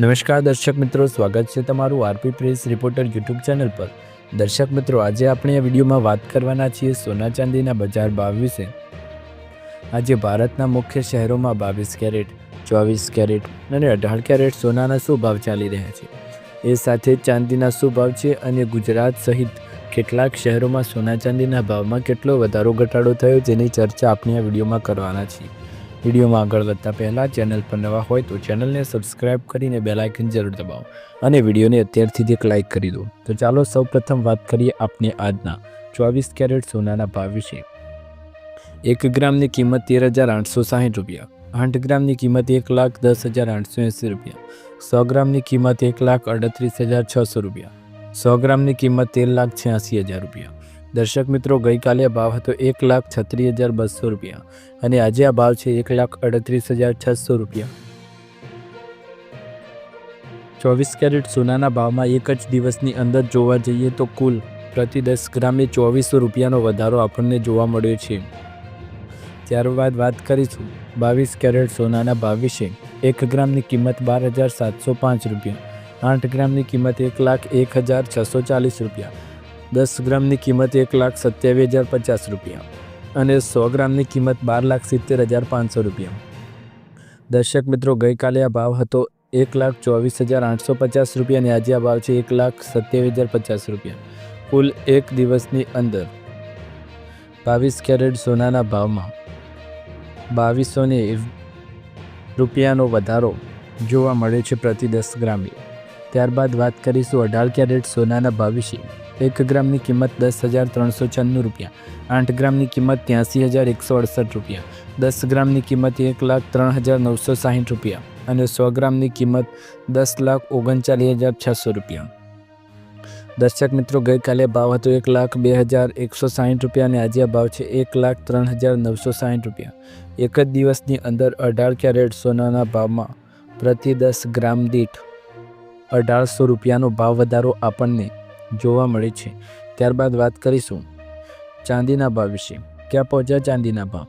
નમસ્કાર દર્શક મિત્રો, સ્વાગત છે તમારું RP press reporter YouTube channel પર. દર્શક મિત્રો, આજે આપણે આ વિડીયોમાં વાત કરવાના છીએ સોના ચાંદીના બજાર ભાવ વિશે. આજે ભારતના મુખ્ય શહેરોમાં બાવીસ કેરેટ, ચોવીસ કેરેટ અને અઢાર કેરેટ સોનાના શું ભાવ ચાલી રહ્યા છે? એ સાથે ચાંદીના શું ભાવ છે અને ગુજરાત સહિત કેટલાક શહેરોમાં સોના ચાંદીના ભાવમાં કેટલો વધારો ઘટાડો થયો જેની ચર્ચા આપણે આ વિડીયોમાં કરવાના છીએ. વિડીયોમાં આગળ વધતા પહેલાં ચેનલ પર નવા હોય તો ચેનલને સબસ્ક્રાઇબ કરીને બે આઇકન જરૂર દબાવો અને વિડીયોને અત્યારથી જ એક લાઇક કરી દો. તો ચાલો સૌપ્રથમ વાત કરીએ આપને આજના ચોવીસ કેરેટ સોનાના ભાવ વિશે. એક ગ્રામની કિંમત તેર હજાર આઠસો સાહીઠ રૂપિયા. આઠ ગ્રામની કિંમત એક લાખ દસ હજાર આઠસો એંસી રૂપિયા. સો ગ્રામની કિંમત એક લાખ અડત્રીસ હજાર છસો રૂપિયા. સો ગ્રામની કિંમત તેર લાખ છ્યાસી હજાર રૂપિયા. દર્શક મિત્રો, ગઈકાલે ભાવ હતો એક લાખ છત્રીસ હજાર બસો રૂપિયા અને આજે આ ભાવ છે એક લાખ અડત્રીસ હજાર છસો રૂપિયા. ચોવીસ કેરેટ સોનાના ભાવમાં એક જ દિવસની અંદર જોવા જઈએ તો કુલ પ્રતિ દસ ગ્રામે ચોવીસો રૂપિયાનો વધારો આપણને જોવા મળ્યો છે. ત્યારબાદ વાત કરીશું બાવીસ કેરેટ સોનાના ભાવ વિશે. એક ગ્રામની કિંમત બાર હજાર સાતસો પાંચ રૂપિયા, આઠ ગ્રામની કિંમત એક લાખ એક હજાર છસો ચાલીસ રૂપિયા દસ ગ્રામની કિંમત એક લાખ સત્યાવીસ હજાર પચાસ રૂપિયા અને સો ગ્રામની કિંમત બાર લાખ સિત્તેર હજાર પાંચસો રૂપિયા. દર્શક મિત્રો, ગઈકાલે આ ભાવ હતો એક લાખ ચોવીસ હજાર આઠસો પચાસ રૂપિયા અને આજે આ ભાવ છે એક લાખ સત્યાવીસ હજાર પચાસ રૂપિયા. કુલ એક દિવસની અંદર બાવીસ કેરેટ સોનાના ભાવમાં બાવીસોને રૂપિયાનો વધારો જોવા મળે છે પ્રતિ દસ ગ્રામે ત્યારબાદ વાત કરીશું અઢાર કેરેટ સોનાના ભાવ વિશે. એક ગ્રામની કિંમત દસ હજાર ત્રણસો છન્નું રૂપિયા, આઠ ગ્રામની કિંમત ત્યાંસી હજાર એકસો અડસઠ રૂપિયા, દસ ગ્રામની કિંમત એક લાખ ત્રણ હજાર નવસો સાહીઠ રૂપિયા અને સો ગ્રામની કિંમત દસ લાખ ઓગણચાલીસ હજાર છસો રૂપિયા. દર્શક મિત્રો, ગઈકાલે ભાવ હતો એક લાખ બે હજાર એકસો સાહીઠ રૂપિયા અને આજે ભાવ છે એક લાખ ત્રણ હજાર નવસો સાહીઠ રૂપિયા. એક જ દિવસની અંદર અઢાર કેરેટ સોનાના ભાવમાં પ્રતિ દસ ગ્રામ દીઠ અઢારસો રૂપિયાનો ભાવ વધારો આપણને જોવા મળે છે. ત્યારબાદ વાત કરીશું ચાંદીના ભાવ વિશે. ક્યાં પહોંચ્યા ચાંદીના ભાવ?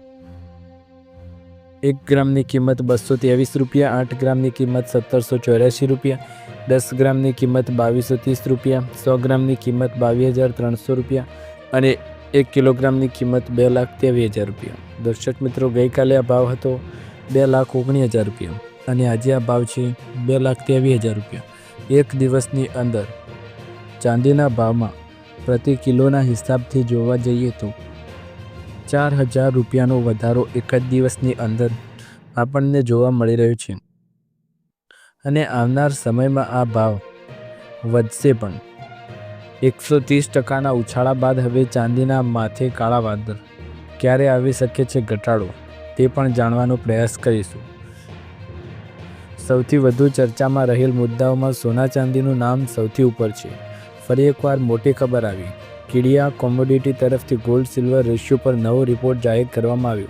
એક ગ્રામની કિંમત બસો ત્રેવીસ રૂપિયા, આઠ ગ્રામની કિંમત સત્તરસો ચોર્યાસી રૂપિયા, દસ ગ્રામની કિંમત બાવીસો ત્રીસ રૂપિયા, સો ગ્રામની કિંમત બાવીસ હજાર ત્રણસો રૂપિયા અને એક કિલોગ્રામની કિંમત બે લાખ ત્રેવીસ હજાર રૂપિયા. દર્શક મિત્રો, ગઈકાલે આ ભાવ હતો બે લાખ ઓગણીસ હજાર રૂપિયા અને આજે આ ભાવ છે બે લાખ ત્રેવીસ હજાર રૂપિયા. એક દિવસની અંદર ચાંદીના ભાવમાં પ્રતિ કિલોના હિસાબથી જોવા જઈએ તો ચાર હજાર રૂપિયાનો વધારો એક જ દિવસની અંદર આપણને જોવા મળી રહ્યો છે. અને આવનાર સમયમાં આ ભાવ વધશે પણ. એકસો ત્રીસ ટકાના ઉછાળા બાદ હવે ચાંદીના માથે કાળા વાદળ. ક્યારે આવી શકે છે ઘટાડો? તે પણ જાણવાનો પ્રયાસ કરીશું. સૌથી વધુ ચર્ચામાં રહેલ મુદ્દાઓમાં સોના ચાંદીનું નામ સૌથી ઉપર છે. ફરી એકવાર મોટી ખબર આવી. કીડિયા કોમોડિટી તરફથી ગોલ્ડ સિલ્વર રેશિયો પર નવો રિપોર્ટ જાહેર કરવામાં આવ્યો.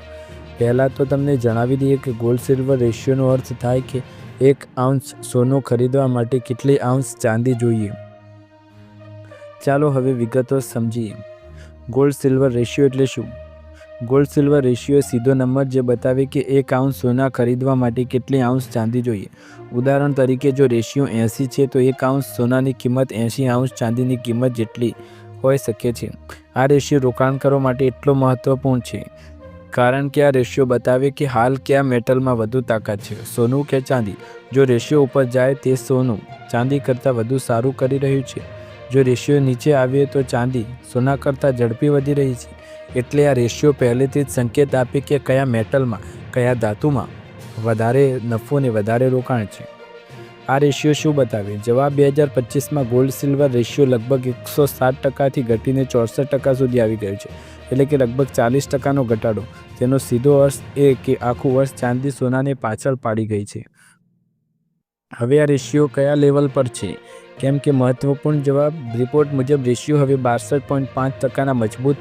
પહેલાં તો તમને જણાવી દઈએ કે ગોલ્ડ સિલ્વર રેશિયોનો અર્થ થાય કે એક આઉન્સ સોનું ખરીદવા માટે કેટલી આઉન્સ ચાંદી જોઈએ. ચાલો હવે વિગતો સમજીએ. ગોલ્ડ સિલ્વર રેશિયો એટલે શું? ગોલ્ડ સિલ્વર રેશિયો સીધો નંબર જે બતાવે કે એક આઉન્સ સોના ખરીદવા માટે કેટલી આઉન્સ ચાંદી જોઈએ. ઉદાહરણ તરીકે જો રેશિયો એંસી છે, તો એક આઉન્સ સોનાની કિંમત એંસી આઉન્સ ચાંદીની કિંમત જેટલી હોઈ શકે છે. આ રેશિયો રોકાણકારો માટે એટલો મહત્ત્વપૂર્ણ છે, કારણ કે આ રેશિયો બતાવે કે હાલ કયા મેટલમાં વધુ તાકાત છે, સોનું કે ચાંદી. જો રેશિયો ઉપર જાય તે સોનું ચાંદી કરતાં વધુ સારું કરી રહ્યું છે. જો રેશિયો નીચે આવે તો ચાંદી સોના કરતાં ઝડપી વધી રહી છે. એટલે આ રેશિયો પહેલેથી જ સંકેત આપે કે કયા મેટલમાં, કયા ધાતુમાં વધારે નફો ને વધારે રોકાણ છે. આ રેશિયો શું બતાવે? જવાબ બે હજાર પચીસમાં ગોલ્ડ સિલ્વર રેશિયો લગભગ એકસો સાત ટકાથી ઘટીને ચોસઠ ટકા સુધી આવી ગયો છે. એટલે કે લગભગ ચાલીસ ટકાનો ઘટાડો. તેનો સીધો અર્થ એ કે આખું વર્ષ ચાંદી સોનાને પાછળ પાડી ગઈ છે. હવે આ રેશિયો કયા લેવલ પર છે? કેમ કે મહત્વપૂર્ણ જવાબ રિપોર્ટ મુજબ રેશિયો હવે બાસઠ પોઈન્ટ પાંચ ટકાના મજબૂત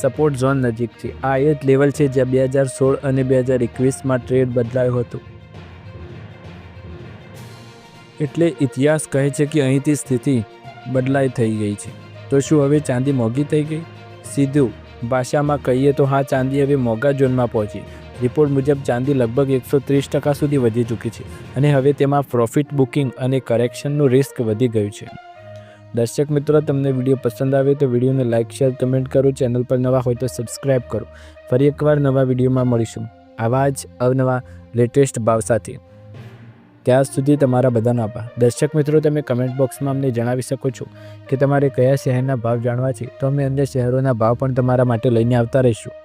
સપોર્ટ ઝોન નજીક છે. આ એ જ લેવલ છે જ્યાં બે હજાર સોળ અને બે હજાર એકવીસમાં ટ્રેડ બદલાયો હતો. એટલે ઇતિહાસ કહે છે કે અહીંથી સ્થિતિ બદલાઈ થઈ ગઈ છે. તો શું હવે ચાંદી મોંઘી થઈ ગઈ? સીધું. ભાષામાં કહીએ તો હા, ચાંદી હવે મોંઘા ઝોનમાં પહોંચી. રિપોર્ટ મુજબ ચાંદી લગભગ એકસો ત્રીસ ટકા સુધી વધી ચૂકી છે. અને હવે તેમાં પ્રોફિટ બુકિંગ અને કરેક્શનનું રિસ્ક વધી ગયું છે. દર્શક મિત્રો, તમને વીડિયો પસંદ આવે તો વિડીયોને લાઇક શેર કમેન્ટ કરો. ચેનલ પર નવા હોય તો સબસ્ક્રાઈબ કરો. ફરી એકવાર નવા વિડીયોમાં મળીશું. આવા જ અવનવા લેટેસ્ટ ભાવ સાથે. ત્યાં સુધી તમારા બધાનો આભાર. દર્શક મિત્રો, તમે કમેન્ટ બોક્સમાં અમને જણાવી શકો છો કે તમારે કયા શહેરના ભાવ જાણવા છે. તો અમે અન્ય શહેરોના ભાવ પણ તમારા માટે લઈને આવતા રહીશું.